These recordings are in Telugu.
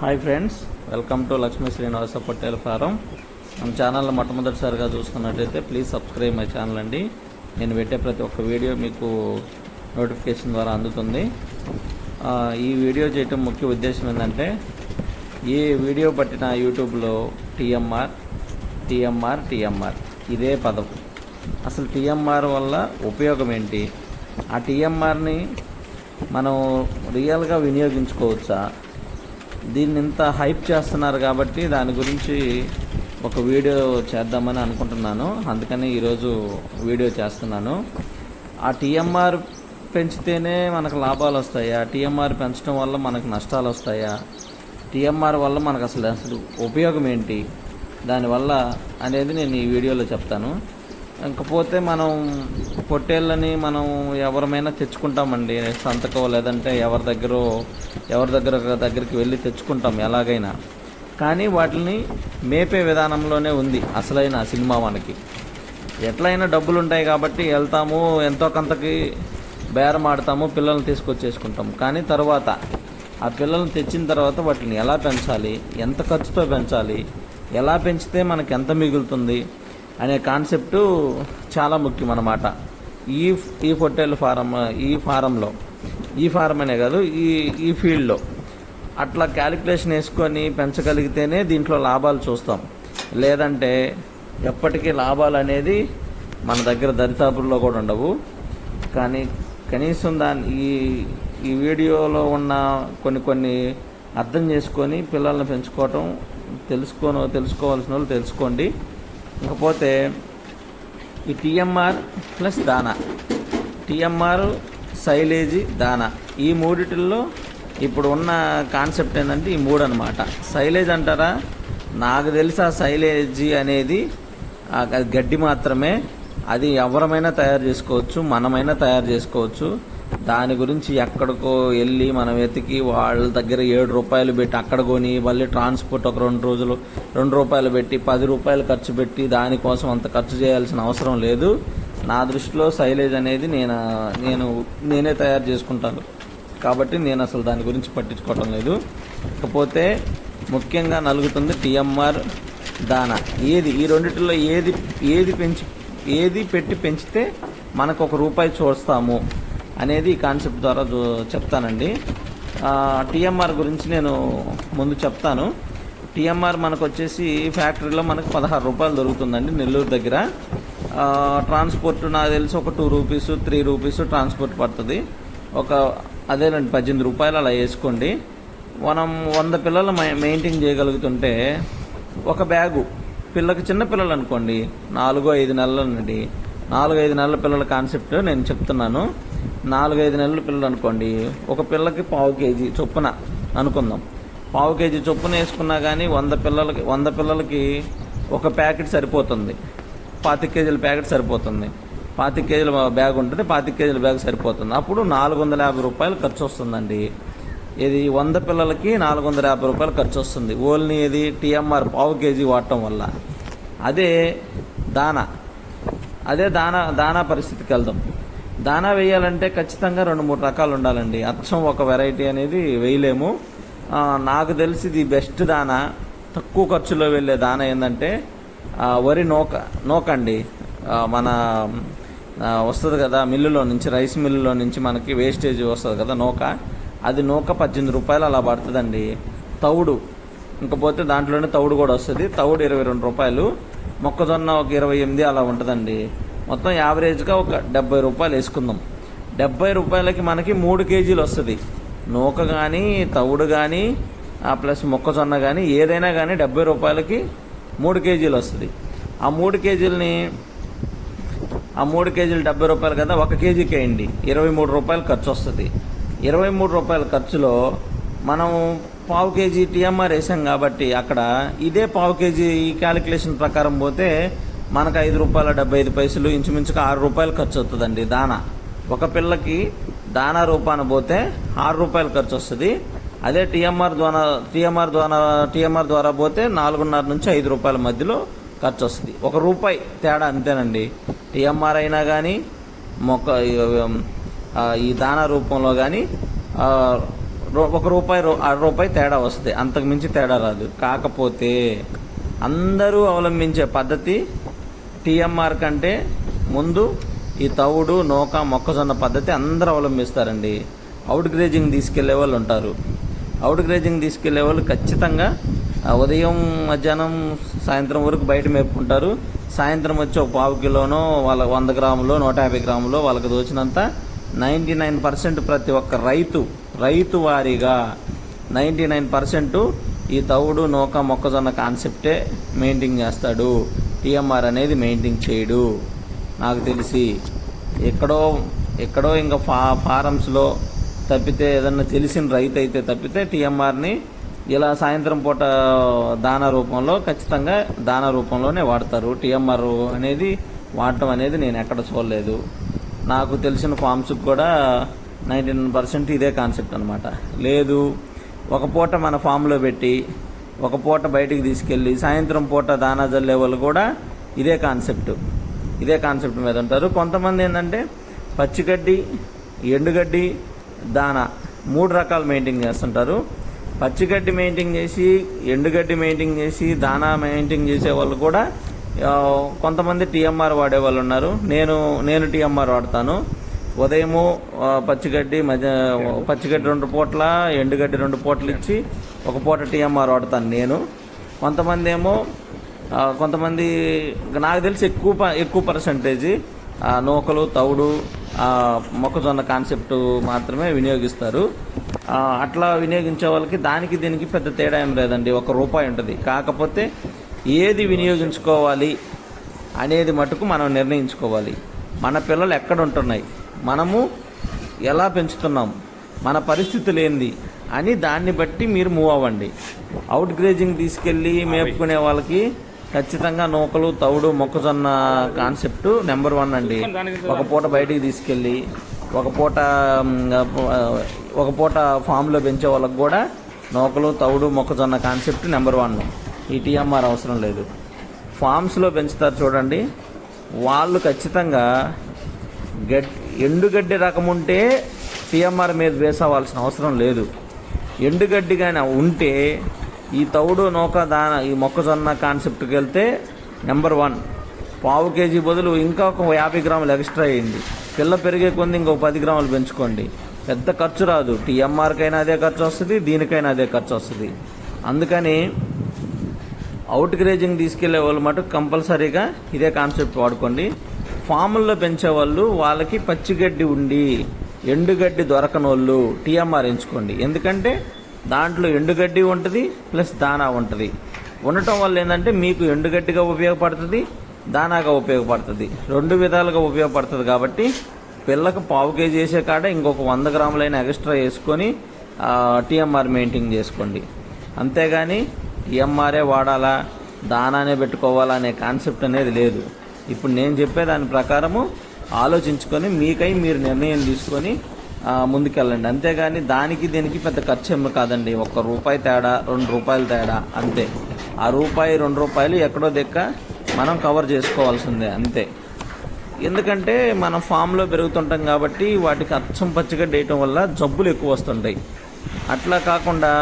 Hi friends welcome to Lakshmi Srinivasa Patel farm. మన ఛానల్ మొట్టమొదటిసారిగా చూస్తున్నట్లయితే ప్లీజ్ సబ్స్క్రైబ్ మై ఛానల్ అండి. నేను పెట్టే ప్రతి ఒక్క వీడియో మీకు నోటిఫికేషన్ ద్వారా అందుతుంది. ఈ వీడియో చేయటం ముఖ్య ఉద్దేశం ఏంటంటే ఈ వీడియో పట్టిన యూట్యూబ్లో టీఎంఆర్ టీఎంఆర్ టీఎంఆర్ ఇదే పదం. అసలు టీఎంఆర్ వల్ల ఉపయోగం ఏంటి? ఆ టీఎంఆర్ని మనం రియల్గా వినియోగించుకోవచ్చా? దీన్ని ఇంత హైప్ చేస్తున్నారు కాబట్టి దాని గురించి ఒక వీడియో చేద్దామని అనుకుంటున్నాను. అందుకని ఈరోజు వీడియో చేస్తున్నాను. ఆ టీఎంఆర్ పెంచితేనే మనకు లాభాలు వస్తాయా. టీఎంఆర్ పెంచడం వల్ల మనకు నష్టాలు వస్తాయా? టీఎంఆర్ వల్ల మనకు అసలు అసలు ఉపయోగం ఏంటి? దానివల్ల అనేది నేను ఈ వీడియోలో చెప్తాను. ఇంకపోతే మనం పొట్టేళ్ళని మనం ఎవరమైనా తెచ్చుకుంటామండి. సంతకం లేదంటే ఎవరి దగ్గర ఎవరి దగ్గర దగ్గరికి వెళ్ళి తెచ్చుకుంటాం ఎలాగైనా. కానీ వాటిని మేపే విధానంలోనే ఉంది అసలైన సినిమా మనకి. ఎట్లయినా డబ్బులు ఉంటాయి కాబట్టి వెళ్తాము ఎంతో కొంతకి బేరం ఆడతాము పిల్లల్ని తీసుకొచ్చేసుకుంటాం. కానీ తర్వాత ఆ పిల్లల్ని తెచ్చిన తర్వాత వాటిని ఎలా పెంచాలి ఎంత ఖర్చుతో పెంచాలి ఎలా పెంచితే మనకు ఎంత మిగులుతుంది అనే కాన్సెప్టు చాలా ముఖ్యం అన్నమాట. ఈ ఈ హోటల్ ఫారం ఈ ఫారంలో ఈ ఫారం అనే కాదు ఈ ఈ ఫీల్డ్లో. అట్లా క్యాలిక్యులేషన్ వేసుకొని పెంచగలిగితేనే దీంట్లో లాభాలు చూస్తాం. లేదంటే ఎప్పటికీ లాభాలు అనేది మన దగ్గర దరిదాపుల్లో కూడా ఉండవు. కానీ కనీసం దాని ఈ ఈ వీడియోలో ఉన్న కొన్ని కొన్ని అర్థం చేసుకొని పిల్లల్ని పెంచుకోవటం తెలుసుకోను తెలుసుకోవాల్సిన వాళ్ళు తెలుసుకోండి. ఇకపోతే ఈ టీఎంఆర్ ప్లస్ దానా. టీఎంఆర్ సైలేజీ దానా. ఈ మూడిటిల్లో ఇప్పుడు ఉన్న కాన్సెప్ట్ ఏంటంటే ఈ మూడు అనమాట సైలేజ్ అంటారా? నాకు తెలిసి ఆ సైలేజీ అనేది గడ్డి మాత్రమే. అది ఎవరమైనా తయారు చేసుకోవచ్చు మనమైనా తయారు చేసుకోవచ్చు. దాని గురించి ఎక్కడికో వెళ్ళి మనం వెతికి వాళ్ళ దగ్గర ఏడు రూపాయలు పెట్టి అక్కడ కొని మళ్ళీ ట్రాన్స్పోర్ట్ ఒక రెండు రోజులు రెండు రూపాయలు పెట్టి పది రూపాయలు ఖర్చు పెట్టి దానికోసం అంత ఖర్చు చేయాల్సిన అవసరం లేదు. నా దృష్టిలో సైలేజ్ అనేది నేను నేను నేనే తయారు చేసుకుంటాను. కాబట్టి నేను అసలు దాని గురించి పట్టించుకోవటం లేదు. ఇకపోతే ముఖ్యంగా నలుగుతుంది టీఎంఆర్ దానా. ఏది ఈ రెండిటిలో ఏది ఏది పెంచి ఏది పెట్టి పెంచితే మనకు ఒక రూపాయి చూస్తాము. అనేది ఈ కాన్సెప్ట్ ద్వారా చెప్తానండి. టిఎంఆర్ గురించి నేను ముందు చెప్తాను. టిఎంఆర్ మనకు వచ్చేసి ఫ్యాక్టరీలో మనకు పదహారు రూపాయలు దొరుకుతుందండి నెల్లూరు దగ్గర. ట్రాన్స్పోర్ట్ నాకు తెలిసి ఒక two rupees three rupees transport పడుతుంది. ఒక అదేనండి పద్దెనిమిది రూపాయలు అలా వేసుకోండి. మనం వంద పిల్లలు మెయింటైన్ చేయగలుగుతుంటే ఒక బ్యాగు పిల్లకి చిన్న పిల్లలు అనుకోండి నాలుగో ఐదు నెలలు అండి నాలుగు ఐదు నెలల పిల్లల కాన్సెప్ట్ నేను చెప్తున్నాను. నాలుగైదు నెలలు నెలల పిల్లలు అనుకోండి. ఒక పిల్లకి పావు కేజీ చొప్పున అనుకుందాం. పావు కేజీ చొప్పున వేసుకున్నా కానీ వంద పిల్లలకి వంద పిల్లలకి ఒక ప్యాకెట్ సరిపోతుంది. పాతిక కేజీల ప్యాకెట్ సరిపోతుంది. పాతిక కేజీల బ్యాగ్ ఉంటుంది పాతిక కేజీల బ్యాగ్ సరిపోతుంది. అప్పుడు నాలుగు వందల యాభై రూపాయలు ఖర్చు వస్తుందండి ఇది వంద పిల్లలకి నాలుగు వందల యాభై రూపాయలు ఖర్చు వస్తుంది ఓన్లీ ఇది టీఎంఆర్ పావు కేజీ వాడటం వల్ల. అదే దానా. అదే దానా దానా పరిస్థితికి వెళ్దాం. దానా వేయాలంటే ఖచ్చితంగా రెండు మూడు రకాలు ఉండాలండి. అచ్చం ఒక వెరైటీ అనేది వేయలేము. నాకు తెలిసి ఇది బెస్ట్ దానా తక్కువ ఖర్చులో వెళ్ళే దానా ఏంటంటే వరి నూక నూక అండి మన వస్తుంది కదా మిల్లులో నుంచి రైస్ మిల్లులో నుంచి మనకి వేస్టేజ్ వస్తుంది కదా నూక. అది నూక పద్దెనిమిది రూపాయలు అలా పడుతుందండి. తౌడు ఇంకపోతే దాంట్లోనే తౌడు కూడా వస్తుంది. తౌడు ఇరవై రెండు రూపాయలు. మొక్కజొన్న ఒక ఇరవై ఎనిమిది అలా ఉంటుందండి. మొత్తం యావరేజ్గా ఒక డెబ్బై రూపాయలు వేసుకుందాం. డెబ్బై రూపాయలకి మనకి మూడు కేజీలు వస్తుంది. నూక కానీ తవుడు కానీ ప్లస్ మొక్కజొన్న కానీ ఏదైనా కానీ డెబ్బై రూపాయలకి మూడు కేజీలు వస్తుంది. ఆ మూడు కేజీలని ఆ మూడు కేజీలు డెబ్బై రూపాయలు కదా ఒక కేజీకి వేయండి ఇరవై మూడు రూపాయలు ఖర్చు వస్తుంది. ఇరవై మూడు రూపాయల ఖర్చులో మనం పావు కేజీ టీఎంఆర్ వేసాం కాబట్టి అక్కడ ఇదే పావు కేజీ ఈ క్యాలిక్యులేషన్ ప్రకారం పోతే మనకు ఐదు రూపాయల డెబ్బై ఐదు పైసలు ఇంచుమించుగా ఆరు రూపాయలు ఖర్చు అవుతుందండి దానా. ఒక పిల్లకి దానా రూపాన పోతే ఆరు రూపాయలు ఖర్చు వస్తుంది అదే టీఎంఆర్ ద్వారా టీఎంఆర్ ద్వారా టీఎంఆర్ ద్వారా పోతే నాలుగున్నర నుంచి ఐదు రూపాయల మధ్యలో ఖర్చు వస్తుంది ఒక రూపాయి తేడా అంతేనండి. టీఎంఆర్ అయినా కానీ మొక్క ఈ దానా రూపంలో కానీ రూ- ఒక రూపాయి ఆరు అర రూపాయి తేడా వస్తుంది. అంతకు మించి తేడా రాదు. కాకపోతే అందరూ అవలంబించే పద్ధతి టీఎంఆర్ కంటే ముందు ఈ తవుడు నూక మొక్కజొన్న పద్ధతి అందరూ అవలంబిస్తారండి. అవుట్ గ్రేజింగ్ తీసుకెళ్ళే వాళ్ళు ఉంటారు. అవుట్ గ్రేజింగ్ తీసుకెళ్ళే వాళ్ళు ఖచ్చితంగా ఉదయం మధ్యాహ్నం సాయంత్రం వరకు బయట మేపుకుంటారు. సాయంత్రం వచ్చి ఒక పావు కిలోనో వాళ్ళ వంద గ్రాములో నూట యాభై గ్రాములో వాళ్ళకి దోచినంత నైంటీ నైన్ పర్సెంట్ ప్రతి ఒక్క రైతు రైతు వారీగా నైంటీ నైన్ పర్సెంట్ ఈ తవుడు నూక మొక్కజొన్న కాన్సెప్టే మెయింటైన్ చేస్తాడు. టీఎంఆర్ అనేది మెయింటైన్ చేయడు. నాకు తెలిసి ఎక్కడో ఎక్కడో ఇంకా ఫా ఫారమ్స్లో తప్పితే ఏదన్నా తెలిసిన రైతు అయితే తప్పితే టీఎంఆర్ని ఇలా సాయంత్రం పూట దాన రూపంలో ఖచ్చితంగా దాన రూపంలోనే వాడతారు. టీఎంఆర్ అనేది వాడటం అనేది నేను ఎక్కడ చూడలేదు. నాకు తెలిసిన ఫామ్స్ కూడా నైంటీ నైన్ పర్సెంట్ ఇదే కాన్సెప్ట్ అనమాట లేదు ఒక పూట మన ఫామ్లో పెట్టి ఒక పూట బయటికి తీసుకెళ్ళి సాయంత్రం పూట దానా జల్లే వాళ్ళు కూడా ఇదే కాన్సెప్ట్. ఇదే కాన్సెప్ట్ మీద ఉంటారు. కొంతమంది ఏంటంటే పచ్చిగడ్డి ఎండుగడ్డి దానా మూడు రకాలు మెయింటైన్ చేస్తుంటారు. పచ్చిగడ్డి మెయింటైన్ చేసి ఎండుగడ్డి మెయింటైన్ చేసి దానా మెయింటైన్ చేసే వాళ్ళు కూడా కొంతమంది టీఎంఆర్ వాడే వాళ్ళు ఉన్నారు. నేను నేను టీఎంఆర్ వాడతాను. ఉదయము పచ్చిగడ్డి మధ్య పచ్చిగడ్డి రెండు పూట్ల ఎండుగడ్డి రెండు పూటలు ఇచ్చి ఒక పూట టీఎంఆర్ వాడతాను నేను. కొంతమంది ఏమో కొంతమంది నాకు తెలిసి ఎక్కువ ప- ఎక్కువ పర్సంటేజ్ నూకలు తవుడు మొక్కజొన్న కాన్సెప్ట్ మాత్రమే వినియోగిస్తారు. అట్లా వినియోగించే వాళ్ళకి దానికి దీనికి పెద్ద తేడా ఏం లేదండి. ఒక రూపాయి ఉంటుంది. కాకపోతే ఏది వినియోగించుకోవాలి అనేది మటుకు మనం నిర్ణయించుకోవాలి. మన పిల్లలు ఎక్కడ ఉంటున్నాయి? మనము ఎలా పెంచుతున్నాం? మన పరిస్థితులు ఏంది? అని దాన్ని బట్టి మీరు మూవ్ అవ్వండి. అవుట్ గ్రేజింగ్ తీసుకెళ్ళి మేపుకునే వాళ్ళకి ఖచ్చితంగా నూకలు తవుడు మొక్కజొన్న కాన్సెప్ట్ నెంబర్ వన్ అండి. ఒక పూట బయటికి తీసుకెళ్ళి ఒక పూట ఒక పూట ఫామ్లో పెంచే వాళ్ళకి కూడా నూకలు తవుడు మొక్కజొన్న కాన్సెప్ట్ నెంబర్ వన్ ఈ టీఎంఆర్ అవసరం లేదు. ఫామ్స్లో పెంచుతారు చూడండి. వాళ్ళు ఖచ్చితంగా గడ్ ఎండుగడ్డి రకం ఉంటే టీఎంఆర్ మీద వేసవలసిన అవసరం లేదు. ఎండుగడ్డి కానీ ఉంటే ఈ తౌడు నూక దాన ఈ మొక్కజొన్న కాన్సెప్ట్కి వెళ్తే నెంబర్ వన్ పావు కేజీ బదులు ఇంకా ఒక యాభై గ్రాములు ఎక్స్ట్రా అయ్యింది పిల్ల పెరిగే కొంది ఇంకొక పది గ్రాములు పెంచుకోండి. పెద్ద ఖర్చు రాదు. టీఎంఆర్కైనా అదే ఖర్చు వస్తుంది దీనికైనా అదే ఖర్చు వస్తుంది. అందుకని అవుట్ గ్రేజింగ్ తీసుకెళ్ళే వాళ్ళు మటుకు కంపల్సరీగా ఇదే కాన్సెప్ట్ వాడుకోండి. ఫాముల్లో పెంచే వాళ్ళు వాళ్ళకి పచ్చిగడ్డి ఉండి ఎండుగడ్డి దొరకనోళ్ళు టీఎంఆర్ ఎంచుకోండి. ఎందుకంటే దాంట్లో ఎండుగడ్డి ఉంటుంది ప్లస్ దానా ఉంటుంది. ఉండటం వల్ల ఏంటంటే మీకు ఎండుగడ్డిగా ఉపయోగపడుతుంది దానాగా ఉపయోగపడుతుంది. రెండు విధాలుగా ఉపయోగపడుతుంది కాబట్టి పిల్లకు పావు కేజీ వేసే కాడ ఇంకొక వంద గ్రాములైన ఎక్స్ట్రా వేసుకొని టీఎంఆర్ మెయింటైన్ చేసుకోండి. అంతేగాని టీఎంఆరే వాడాలా దానానే పెట్టుకోవాలా అనే కాన్సెప్ట్ అనేది లేదు. ఇప్పుడు నేను చెప్పే దాని ప్రకారము ఆలోచించుకొని మీకై మీరు నిర్ణయం తీసుకొని ముందుకెళ్ళండి. అంతేగాని దానికి దీనికి పెద్ద ఖర్చు ఏమి కాదండి. ఒక్క రూపాయి తేడా రెండు రూపాయలు తేడా అంతే. ఆ రూపాయి రెండు రూపాయలు ఎక్కడో దిక్క మనం కవర్ చేసుకోవాల్సిందే అంతే. ఎందుకంటే మనం ఫామ్లో పెరుగుతుంటాం కాబట్టి వాటికి అచ్చం పచ్చిగా వేయటం వల్ల జబ్బులు ఎక్కువ వస్తుంటాయి. అట్లా కాకుండా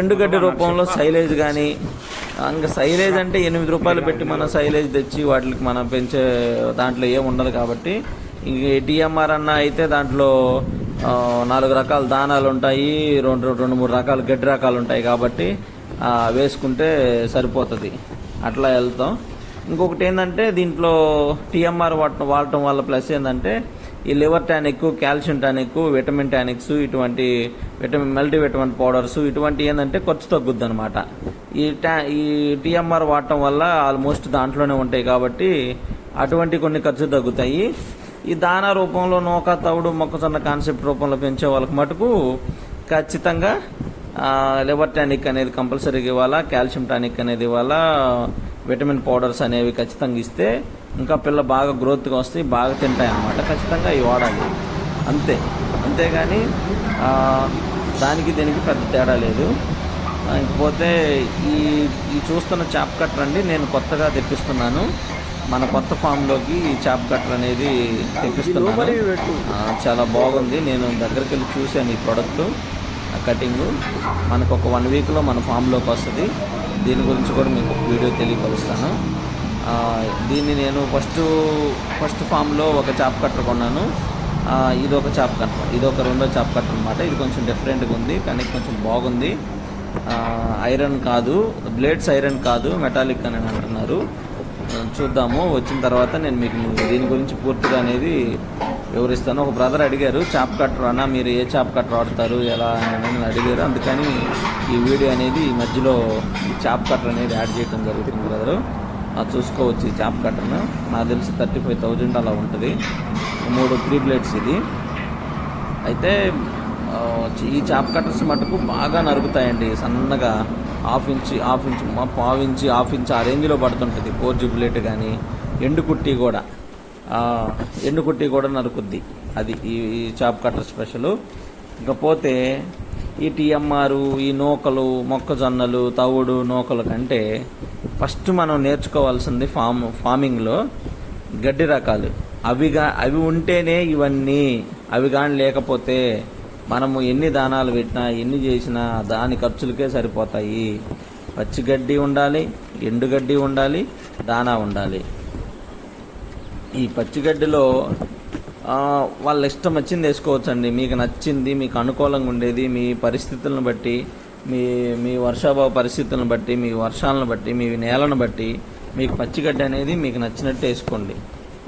ఎండుగడ్డి రూపంలో సైలేజ్ కానీ ఇంకా సైలేజ్ అంటే ఎనిమిది రూపాయలు పెట్టి మనం సైలేజ్ తెచ్చి వాటికి మనం పెంచే దాంట్లో ఏం ఉండదు కాబట్టి ఇంక టీఎంఆర్ అన్న అయితే దాంట్లో నాలుగు రకాల దానాలు ఉంటాయి రెండు రెండు మూడు రకాల గడ్డి రకాలు ఉంటాయి కాబట్టి వేసుకుంటే సరిపోతుంది. అట్లా వెళ్తాం. ఇంకొకటి ఏంటంటే దీంట్లో టీఎంఆర్ వాడటం వాడటం వల్ల ప్లస్ ఏంటంటే ఈ liver tonic calcium tonic vitamin tonics ఇటువంటి విటమిన్ మల్టీ విటమిన్ పౌడర్స్ ఇటువంటి ఏంటంటే ఖర్చు తగ్గుద్ది అనమాట ఈ టా ఈ టీఎంఆర్ వాడటం వల్ల ఆల్మోస్ట్ దాంట్లోనే ఉంటాయి కాబట్టి అటువంటి కొన్ని ఖర్చు తగ్గుతాయి. ఈ దానా రూపంలో నూక తవుడు మొక్కజొన్న కాన్సెప్ట్ రూపంలో పెంచే వాళ్ళకి మటుకు ఖచ్చితంగా లివర్ టానిక్ అనేది కంపల్సరీగా ఇవ్వాలా కాల్షియం టానిక్ అనేది ఇవ్వాలా విటమిన్ పౌడర్స్ అనేవి ఖచ్చితంగా ఇస్తే ఇంకా పిల్ల బాగా గ్రోత్గా వస్తాయి బాగా తింటాయి అన్నమాట. ఖచ్చితంగా ఇవి వాడాలి. అంతే. అంతేగాని దానికి దీనికి పెద్ద తేడా లేదు. ఇకపోతే ఈ ఈ చూస్తున్న చాప్ కట్టర్ అండి నేను కొత్తగా తెప్పిస్తున్నాను. మన కొత్త ఫామ్లోకి ఈ చాప్ కట్టర్ అనేది తెప్పిస్తున్నాను. చాలా బాగుంది. నేను దగ్గరికి వెళ్ళి చూశాను ఈ ప్రోడక్ట్ కటింగ్ మనకు ఒక వన్ వీక్లో మన ఫామ్లోకి వస్తుంది. దీని గురించి కూడా మీకు ఒక వీడియో తెలియపరుస్తాను. దీన్ని నేను ఫస్ట్ ఫస్ట్ ఫామ్లో ఒక చాప్ కట్టర్ కొన్నాను. ఇది ఒక చాప్ కట్టర్ ఇది ఒక రెండో చాప్ కట్టర్ అనమాట ఇది కొంచెం డిఫరెంట్గా ఉంది కానీ కొంచెం బాగుంది. ఐరన్ కాదు బ్లేడ్స్ ఐరన్ కాదు మెటాలిక్ అని అంటున్నారు. చూద్దాము వచ్చిన తర్వాత నేను మీకు దీని గురించి పూర్తిగా అనేది వివరిస్తాను. ఒక బ్రదర్ అడిగారు చాప్ కట్టర్ అన్న మీరు ఏ చాప్ కట్టర్ ఆడతారు ఎలా అని అడిగారు. అందుకని ఈ వీడియో అనేది ఈ మధ్యలో ఈ చాప్ కట్టర్ అనేది యాడ్ చేయడం జరుగుతుంది బ్రదరు చూసుకోవచ్చు ఈ చాప్ కట్టర్ను నాకు తెలిసి థర్టీ ఫైవ్ థౌజండ్ అలా ఉంటుంది. మూడు త్రీ ప్లేట్స్ ఇది. అయితే ఈ చాప్ కట్టర్స్ మటుకు బాగా నరుకుతాయండి సన్నగా హాఫ్ ఇంచ్ హాఫ్ ఇంచ్ మా- పావు ఇంచ్ హాఫ్ ఇంచ్ ఆ రేంజ్లో పడుతుంటుంది. ఫోర్ జుబులెట్ కానీ ఎండు కుట్టి కూడా. ఎండు కుట్టి కూడా నరుకుద్ది. అది ఈ ఈ చాప్ కట్టర్ స్పెషల్. ఇకపోతే ఈ టీఎంఆర్ ఈ నూకలు మొక్కజొన్నలు తవుడు నూకలు కంటే ఫస్ట్ మనం నేర్చుకోవాల్సింది ఫామ్ ఫార్మింగ్లో గడ్డి రకాలు. అవిగా అవి ఉంటేనే ఇవన్నీ అవి కానీ లేకపోతే మనము ఎన్ని దానాలు పెట్టినా ఎన్ని చేసినా దాని ఖర్చులకే సరిపోతాయి. పచ్చి గడ్డి ఉండాలి ఎండుగడ్డి ఉండాలి దానా ఉండాలి. ఈ పచ్చిగడ్డిలో వాళ్ళ ఇష్టం వచ్చింది వేసుకోవచ్చండి. మీకు నచ్చింది మీకు అనుకూలంగా ఉండేది మీ పరిస్థితులను బట్టి మీ మీ వర్షాభావ పరిస్థితులను బట్టి మీ వర్షాలను బట్టి మీ నేలను బట్టి మీకు పచ్చిగడ్డి అనేది మీకు నచ్చినట్టు వేసుకోండి.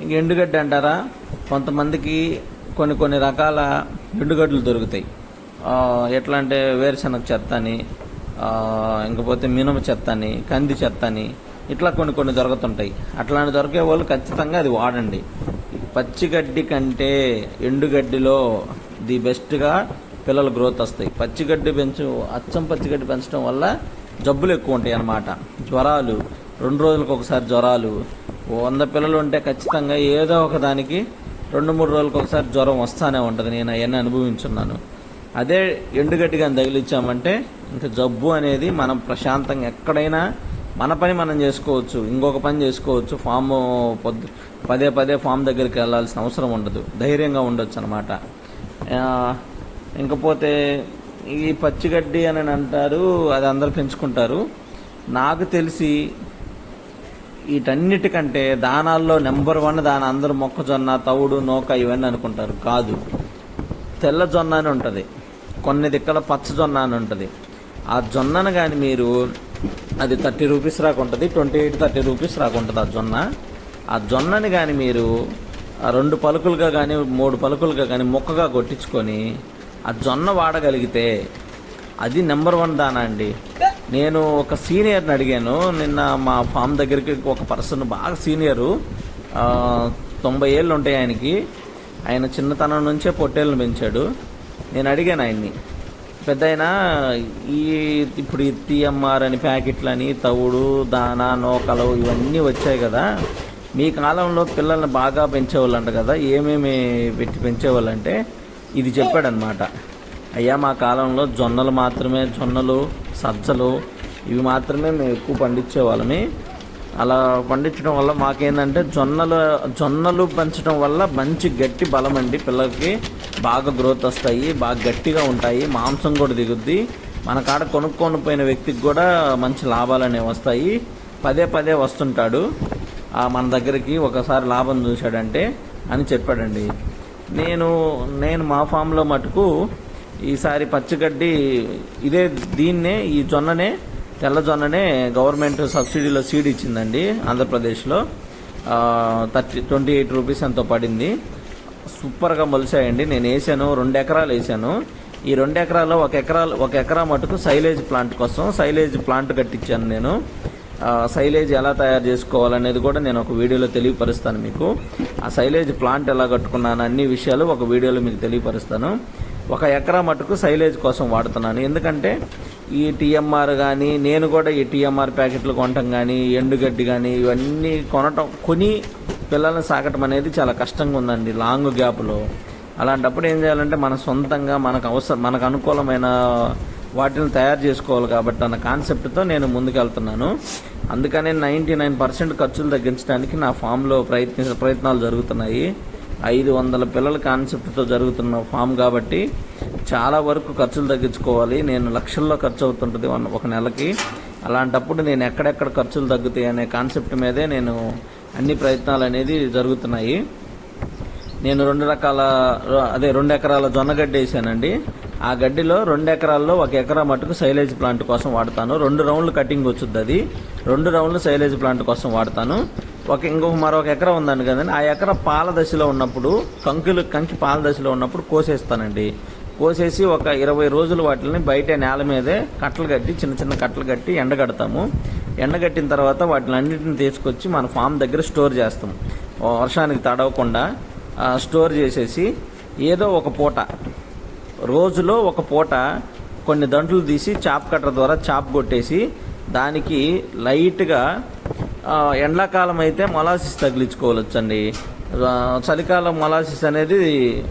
ఇంక ఎండుగడ్డి అంటారా? కొంతమందికి కొన్ని కొన్ని రకాల ఎండుగడ్డలు దొరుకుతాయి. ఎట్లా అంటే వేరుశనగ చెత్త అని ఇంకపోతే మినప చెత్త అని కంది చెత్త అని ఇట్లా కొన్ని కొన్ని దొరుకుతుంటాయి. అట్లాంటి దొరికే వాళ్ళు ఖచ్చితంగా అది వాడండి. పచ్చిగడ్డి కంటే ఎండుగడ్డిలో ది బెస్ట్గా పిల్లలు గ్రోత్ వస్తాయి. పచ్చిగడ్డి పెంచు అచ్చం పచ్చిగడ్డి పెంచడం వల్ల జబ్బులు ఎక్కువ ఉంటాయి అన్నమాట. జ్వరాలు రెండు రోజులకు ఒకసారి జ్వరాలు. వంద పిల్లలు ఉంటే ఖచ్చితంగా ఏదో ఒక దానికి రెండు మూడు రోజులకు ఒకసారి జ్వరం వస్తానే ఉంటుంది. నేను అవన్నీ అనుభవించున్నాను. అదే ఎండుగడ్డి కానీ తగిలిచ్చామంటే ఇంకా జబ్బు అనేది మనం ప్రశాంతంగా ఎక్కడైనా మన పని మనం చేసుకోవచ్చు ఇంకొక పని చేసుకోవచ్చు ఫామ్ పొద్దు పదే పదే ఫామ్ దగ్గరికి వెళ్ళాల్సిన అవసరం ఉండదు. ధైర్యంగా ఉండొచ్చు అనమాట ఇంకపోతే ఈ పచ్చిగడ్డి అని అంటారు అది అందరు పెంచుకుంటారు. నాకు తెలిసి వీటన్నిటికంటే దానాల్లో నెంబర్ వన్ దాని అందరూ మొక్కజొన్న తవుడు నూక ఇవన్నీ అనుకుంటారు. కాదు. తెల్ల జొన్న అని ఉంటుంది. కొన్ని దిక్కల పచ్చ జొన్న అని ఉంటుంది. ఆ జొన్నను కానీ మీరు అది థర్టీ రూపీస్ రాకుంటుంది ట్వంటీ ఎయిట్ థర్టీ రూపీస్ రాకుంటుంది ఆ జొన్న. ఆ జొన్నని కానీ మీరు ఆ రెండు పలుకులుగా కానీ మూడు పలుకులుగా కానీ మొక్కగా కొట్టించుకొని ఆ జొన్న వాడగలిగితే అది నెంబర్ వన్ దానా అండి. నేను ఒక సీనియర్ని అడిగాను. నిన్న మా ఫామ్ దగ్గరికి ఒక పర్సన్ బాగా సీనియరు. తొంభై ఏళ్ళు ఉంటాయి ఆయనకి. ఆయన చిన్నతనం నుంచే పొట్టేళ్ళను పెంచాడు. నేను అడిగాను ఆయన్ని పెద్ద ఆయన ఈ ఇప్పుడు ఈ టీఎంఆర్ అని ప్యాకెట్లని తవుడు దానా నోకలు ఇవన్నీ వచ్చాయి కదా. మీ కాలంలో పిల్లల్ని బాగా పెంచేవాళ్ళంట కదా. ఏమేమి పెట్టి పెంచేవాళ్ళంటే ఇది చెప్పాడనమాట. అయ్యా మా కాలంలో జొన్నలు మాత్రమే జొన్నలు సజ్జలు ఇవి మాత్రమే మేము ఎక్కువ పండించేవాళ్ళమి. అలా పండించడం వల్ల మాకేందంటే జొన్నలు జొన్నలు పెంచడం వల్ల మంచి గట్టి బలం అండి. పిల్లలకి బాగా గ్రోత్ వస్తాయి బాగా గట్టిగా ఉంటాయి మాంసం కూడా దిగుద్ది. మన కాడ కొనుక్కొని పోయిన వ్యక్తికి కూడా మంచి లాభాలు అనేవి వస్తాయి. పదే పదే వస్తుంటాడు. మన దగ్గరికి ఒకసారి లాభం చూశాడంటే అని చెప్పాడండి. నేను నేను మా ఫామ్లో మటుకు ఈసారి పచ్చిగడ్డి ఇదే దీన్నే ఈ జొన్ననే తెల్ల జొన్ననే గవర్నమెంట్ సబ్సిడీలో సీడ్ ఇచ్చిందండి ఆంధ్రప్రదేశ్లో. థర్టీ ట్వంటీ ఎయిట్ రూపీస్ ఎంతో పడింది. సూపర్గా మొలిసాయండి నేను వేసాను రెండు ఎకరాలు వేసాను. ఈ రెండు ఎకరాల్లో ఒక ఎకరా ఒక ఎకరా మటుకు సైలేజ్ ప్లాంట్ కోసం సైలేజ్ ప్లాంట్ కట్టించాను నేను. సైలేజ్ ఎలా తయారు చేసుకోవాలనేది కూడా నేను ఒక వీడియోలో తెలియపరుస్తాను మీకు. ఆ సైలేజ్ ప్లాంట్ ఎలా కట్టుకున్నాను అన్ని విషయాలు ఒక వీడియోలో మీకు తెలియపరుస్తాను. ఒక ఎకరా మటుకు సైలేజ్ కోసం వాడుతున్నాను. ఎందుకంటే ఈ టీఎంఆర్ కానీ నేను కూడా ఈ టీఎంఆర్ ప్యాకెట్లు కొనటం కానీ ఎండుగడ్డి కానీ ఇవన్నీ కొనటం కొని పిల్లల్ని సాకటం అనేది చాలా కష్టంగా ఉందండి లాంగ్ గ్యాప్లో. అలాంటప్పుడు ఏం చేయాలంటే మన సొంతంగా మనకు అవసరం మనకు అనుకూలమైన వాటిని తయారు చేసుకోవాలి కాబట్టి అన్న కాన్సెప్ట్తో నేను ముందుకెళ్తున్నాను. అందుకనే నైంటీ నైన్ పర్సెంట్ ఖర్చులు తగ్గించడానికి నా ఫామ్లో ప్రయత్ని ప్రయత్నాలు జరుగుతున్నాయి. ఐదు వందల పిల్లల కాన్సెప్ట్తో జరుగుతున్న ఫామ్ కాబట్టి చాలా వరకు ఖర్చులు తగ్గించుకోవాలి. నేను లక్షల్లో ఖర్చు అవుతుంటుంది వన్- ఒక నెలకి. అలాంటప్పుడు నేను ఎక్కడెక్కడ ఖర్చులు తగ్గుతాయి అనే కాన్సెప్ట్ మీదే నేను అన్ని ప్రయత్నాలు అనేది జరుగుతున్నాయి. నేను రెండు రకాల అదే రెండు ఎకరాల జొన్నగడ్డ వేసానండి. ఆ గడ్డిలో రెండు ఎకరాల్లో ఒక ఎకరా మటుకు సైలేజ్ ప్లాంట్ కోసం వాడతాను. రెండు రౌండ్లు కటింగ్ వచ్చుద్ది అది. రెండు రౌండ్లు సైలేజ్ ప్లాంట్ కోసం వాడతాను. ఒక ఇంకొక మరొక ఎకరా ఉందండి కదండి. ఆ ఎకరా పాల దశలో ఉన్నప్పుడు కంకులు కంకి పాల దశలో ఉన్నప్పుడు కోసేస్తానండి. కోసేసి ఒక ఇరవై రోజులు వాటిని బయట నేల మీదే కట్టలు కట్టి చిన్న చిన్న కట్టలు కట్టి ఎండగడతాము ఎండగట్టిన తర్వాత వాటిని అన్నింటిని తీసుకొచ్చి మన ఫామ్ దగ్గర స్టోర్ చేస్తాం వర్షానికి తడవకుండా స్టోర్ చేసేసి ఏదో ఒక పూట రోజులో ఒక పూట కొన్ని దంట్లు తీసి చాప్ కట్టర్ ద్వారా చాప్ కొట్టేసి దానికి లైట్గా ఎండాకాలం అయితే మొలాసిస్ తగిలించుకోవచ్చండి. చలికాలం మొలాసిస్ అనేది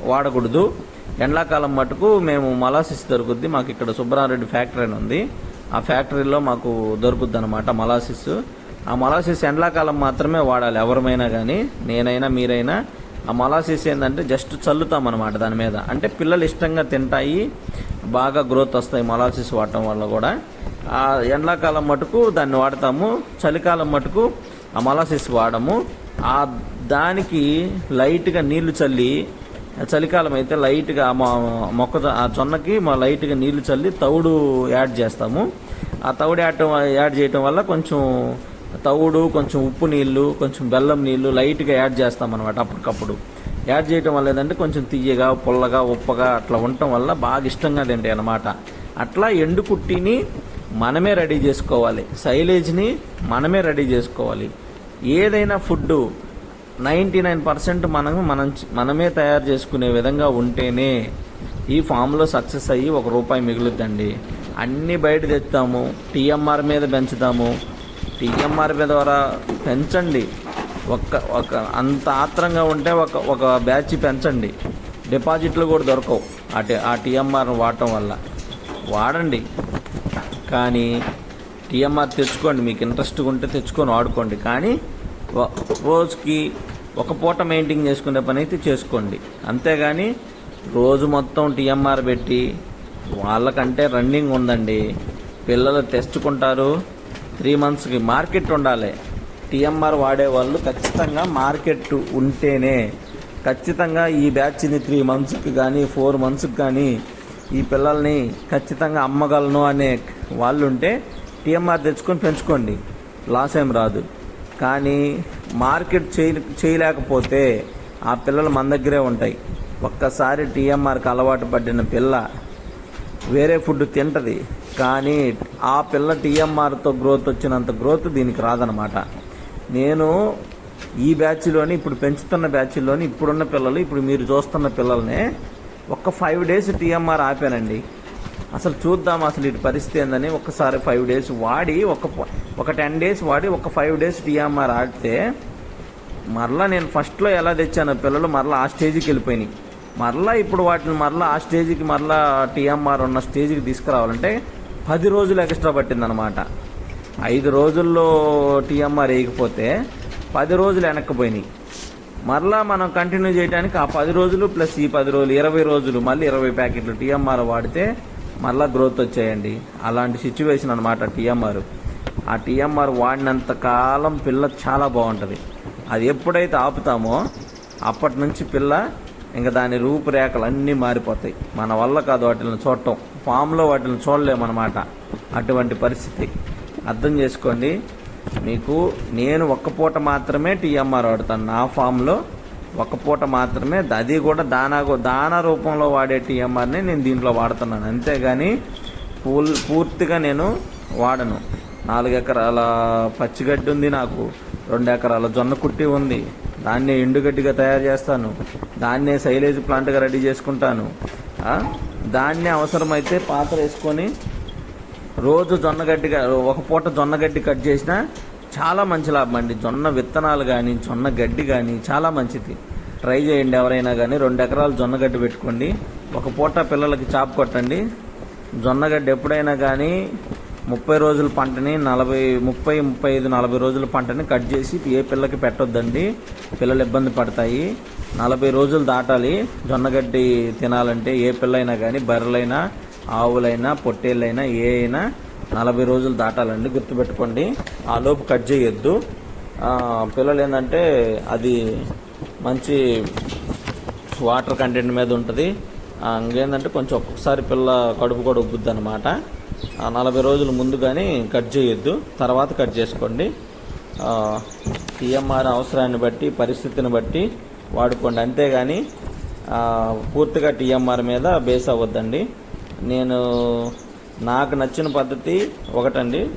వాడకూడదు. ఎండాకాలం మటుకు మేము మొలాసిస్ దొరుకుద్ది. మాకు ఇక్కడ సుబ్రహారెడ్డి ఫ్యాక్టరీ అని ఉంది. ఆ ఫ్యాక్టరీలో మాకు దొరుకుద్ది అనమాట మొలాసిస్. ఆ మొలాసిస్ ఎండాకాలం మాత్రమే వాడాలి ఎవరమైనా కానీ నేనైనా మీరైనా. ఆ మొలాసిస్ ఏంటంటే జస్ట్ చల్లుతాం అనమాట దాని మీద. అంటే పిల్లలు ఇష్టంగా తింటాయి బాగా గ్రోత్ వస్తాయి మొలాసిస్ వాడటం వల్ల కూడా. ఆ ఎండాకాలం మటుకు దాన్ని వాడతాము చలికాలం మటుకు ఆ మొలాసిస్ వాడము. ఆ దానికి లైట్గా నీళ్ళు చల్లి చలికాలం అయితే లైట్గా మా మొక్క ఆ జొన్నకి మా లైట్గా నీళ్ళు చల్లి తౌడు యాడ్ చేస్తాము. ఆ తౌడు యాడ్ యాడ్ చేయటం వల్ల కొంచెం తవుడు కొంచెం ఉప్పు నీళ్ళు కొంచెం బెల్లం నీళ్ళు లైట్గా యాడ్ చేస్తాం అనమాట అప్పటికప్పుడు. యాడ్ చేయటం వల్ల ఏంటంటే కొంచెం తీయగా పుల్లగా ఉప్పగా అట్లా ఉండటం వల్ల బాగా ఇష్టంగా తింటాయి అన్నమాట. అట్లా ఎండు కుట్టిని మనమే రెడీ చేసుకోవాలి. సైలేజ్ని మనమే రెడీ చేసుకోవాలి. ఏదైనా ఫుడ్ నైంటీ నైన్ పర్సెంట్ మనం మనం మనమే తయారు చేసుకునే విధంగా ఉంటేనే ఈ ఫామ్లో సక్సెస్ అయ్యి ఒక రూపాయి మిగులుద్దండి. అన్నీ బయట తెస్తాము టీఎంఆర్ మీద పెంచుతాము టీఎంఆర్ ద్వారా పెంచండి. ఒక్క ఒక అంత ఆత్రంగా ఉంటే ఒక ఒక బ్యాచ్ పెంచండి. డిపాజిట్లు కూడా దొరకవు. ఆ ఆ టీఎంఆర్ను వాడటం వల్ల. వాడండి. కానీ టీఎంఆర్ తెచ్చుకోండి. మీకు ఇంట్రెస్ట్గా ఉంటే తెచ్చుకొని వాడుకోండి. కానీ రోజుకి ఒక పూట మెయింటైన్ చేసుకునే పని అయితే చేసుకోండి. అంతేగాని రోజు మొత్తం టీఎంఆర్ పెట్టి వాళ్ళకంటే రన్నింగ్ ఉందండి. పిల్లలు తెచ్చుకుంటారు. త్రీ మంత్స్కి మార్కెట్ ఉండాలి. టీఎంఆర్ వాడే వాళ్ళు ఖచ్చితంగా మార్కెట్ ఉంటేనే ఖచ్చితంగా ఈ బ్యాచ్ని త్రీ మంత్స్కి కానీ ఫోర్ మంత్స్కి కానీ ఈ పిల్లల్ని ఖచ్చితంగా అమ్మగలను అనే వాళ్ళు ఉంటే టీఎంఆర్ తెచ్చుకొని పెంచుకోండి. లాస్ ఏం రాదు. కానీ మార్కెట్ చేయ చేయలేకపోతే ఆ పిల్లలు మన దగ్గరే ఉంటాయి. ఒక్కసారి టీఎంఆర్కి అలవాటు పడిన పిల్ల వేరే ఫుడ్ తింటుంది. కానీ ఆ పిల్ల టీఎంఆర్తో గ్రోత్ వచ్చినంత గ్రోత్ దీనికి రాదనమాట నేను ఈ బ్యాచ్లోని ఇప్పుడు పెంచుతున్న బ్యాచ్లోని ఇప్పుడున్న పిల్లలు ఇప్పుడు మీరు చూస్తున్న పిల్లల్ని ఒక్క ఫైవ్ డేస్ టీఎంఆర్ ఆపానండి. అసలు చూద్దాం అసలు ఇటు పరిస్థితి ఏందని ఒక్కసారి ఫైవ్ డేస్ వాడి ఒక ఒక టెన్ డేస్ వాడి ఒక ఫైవ్ డేస్ టీఎంఆర్ ఆడితే మరలా నేను ఫస్ట్లో ఎలా తెచ్చాను పిల్లలు మరలా ఆ స్టేజ్కి వెళ్ళిపోయినాయి. మరలా ఇప్పుడు వాటిని మరలా ఆ స్టేజ్కి మరలా టీఎంఆర్ ఉన్న స్టేజ్కి తీసుకురావాలంటే పది రోజులు ఎక్స్ట్రా పట్టిందనమాట. ఐదు రోజుల్లో టీఎంఆర్ వేయకపోతే పది రోజులు వెనక్కిపోయినాయి. మరలా మనం కంటిన్యూ చేయడానికి ఆ పది రోజులు ప్లస్ ఈ పది రోజులు ఇరవై రోజులు మళ్ళీ ఇరవై ప్యాకెట్లు టీఎంఆర్ వాడితే మళ్ళీ గ్రోత్ వచ్చాయండి. అలాంటి సిచ్యువేషన్ అనమాట టీఎంఆర్. ఆ టీఎంఆర్ వాడినంత కాలం పిల్ల చాలా బాగుంటుంది. అది ఎప్పుడైతే ఆపుతామో అప్పటి నుంచి పిల్ల ఇంకా దాని రూపురేఖలు అన్నీ మారిపోతాయి. మన వల్ల కాదు వాటిని చూడటం. ఫామ్లో వాటిని చూడలేమన్నమాట. అటువంటి పరిస్థితి. అర్థం చేసుకోండి. మీకు నేను ఒక్క పూట మాత్రమే టీఎంఆర్ వాడతాను. నా ఫామ్లో ఒక పూట మాత్రమే అది కూడా దానా దానా రూపంలో వాడే టీఎంఆర్ని నేను దీంట్లో వాడుతున్నాను. అంతేగాని పూల్ పూర్తిగా నేను వాడను. నాలుగు ఎకరాల పచ్చిగడ్డి ఉంది నాకు. రెండు ఎకరాల జొన్న కుట్టి ఉంది. దాన్నే ఎండుగడ్డిగా తయారు చేస్తాను. దాన్నే సైలేజ్ ప్లాంట్గా రెడీ చేసుకుంటాను. దాన్ని అవసరమైతే పాత్ర వేసుకొని రోజు జొన్నగడ్డి ఒక పూట జొన్నగడ్డి కట్ చేసినా చాలా మంచి లాభం అండి. జొన్న విత్తనాలు కానీ జొన్న గడ్డి కానీ చాలా మంచిది. ట్రై చేయండి ఎవరైనా కానీ రెండు ఎకరాలు జొన్నగడ్డి పెట్టుకోండి. ఒక పూట పిల్లలకి చాప్ కొట్టండి. జొన్నగడ్డి ఎప్పుడైనా కానీ ముప్పై రోజుల పంటని నలభై ముప్పై ముప్పై ఐదు నలభై రోజుల పంటని కట్ చేసి ఏ పిల్లకి పెట్టొద్దండి. పిల్లలు ఇబ్బంది పడతాయి. నలభై రోజులు దాటాలి. జొన్నగడ్డి తినాలంటే ఏ పిల్లైనా కానీ బర్రెలైనా ఆవులైనా పొట్టేళ్ళైనా ఏ అయినా నలభై రోజులు దాటాలండి. గుర్తుపెట్టుకోండి. ఆ లోపు కట్ చేయొద్దు. పిల్లలు ఏంటంటే అది మంచి వాటర్ కంటెంట్ మీద ఉంటుంది. ఆ, ఇంకేంటంటే కొంచెం ఒక్కొక్కసారి పిల్ల కడుపు కూడా ఉబ్బుద్ది అనమాట నలభై రోజులు ముందు కానీ కట్ చేయొద్దు. తర్వాత కట్ చేసుకోండి. టీఎంఆర్ అవసరాన్ని బట్టి పరిస్థితిని బట్టి వాడుకోండి. అంతేగాని పూర్తిగా టీఎంఆర్ మీద బేస్ అవ్వద్దండి. నేను నాకు నచ్చిన పద్ధతి ఒకటండి.